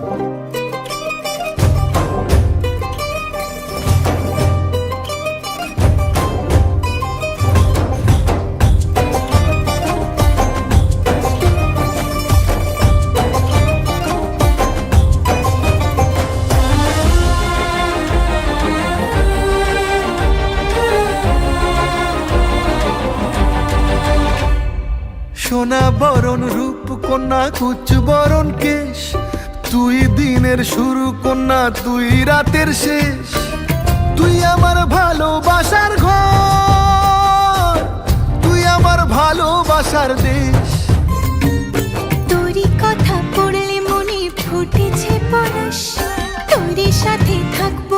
সোনা বরণ রূপ কন্যা কুচ বরণ কেশ। তুই দিনের শুরু কন্যা, তুই রাতের শেষ। তুই আমার ভালোবাসার ঘর, তুই আমার ভালোবাসার দেশ। তোরই কথা পড়লে মনে ফুটেছে পরশ তোরই সাথে থাকব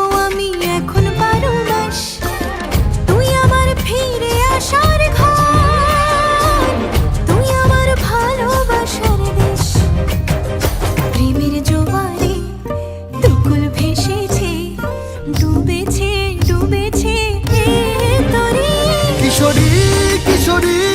소리.